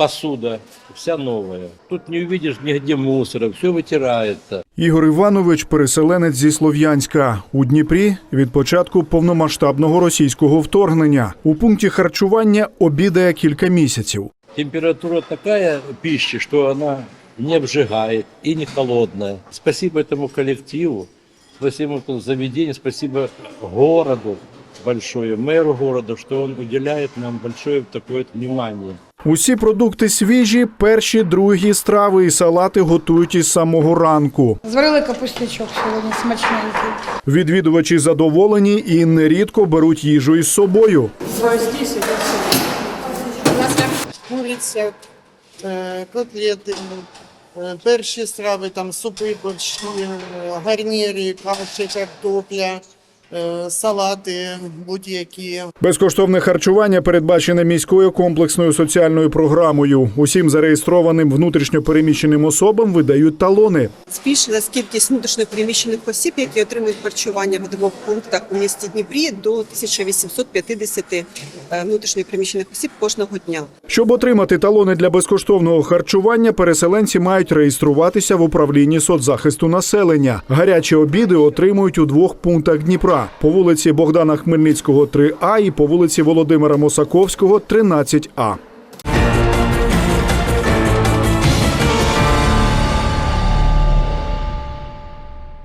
посуда вся новая. Тут не увидишь нигде мусора, все вытирается. Ігор Іванович переселенець зі Слов'янська у Дніпрі від початку повномасштабного російського вторгнення. У пункті харчування обідає кілька місяців. Температура такая пищи, что она не обжигает и не холодная. Спасибо этому коллективу, спасибо этому заведению, спасибо городу большое, мэру города, что он уделяет нам большое такое внимание. Усі продукти свіжі, перші, другі страви і салати готують із самого ранку. Зварили капустячок сьогодні смачненький. Відвідувачі задоволені і нерідко беруть їжу із собою. куриця, е, котлети, е, перші страви, там супи, борщі, е, гарніри, каші, картопля, салати будь-які. Безкоштовне харчування передбачене міською комплексною соціальною програмою. Усім зареєстрованим внутрішньо переміщеним особам видають талони. збільшилась кількість внутрішньопереміщених осіб, які отримують харчування в двох пунктах у місті Дніпрі до 1850 е, внутрішньопереміщених осіб кожного дня. Щоб отримати талони для безкоштовного харчування, переселенці мають реєструватися в управлінні соцзахисту населення. Гарячі обіди отримують у двох пунктах Дніпра: по вулиці Богдана Хмельницького, 3А і по вулиці Володимира Мосаковського, 13А.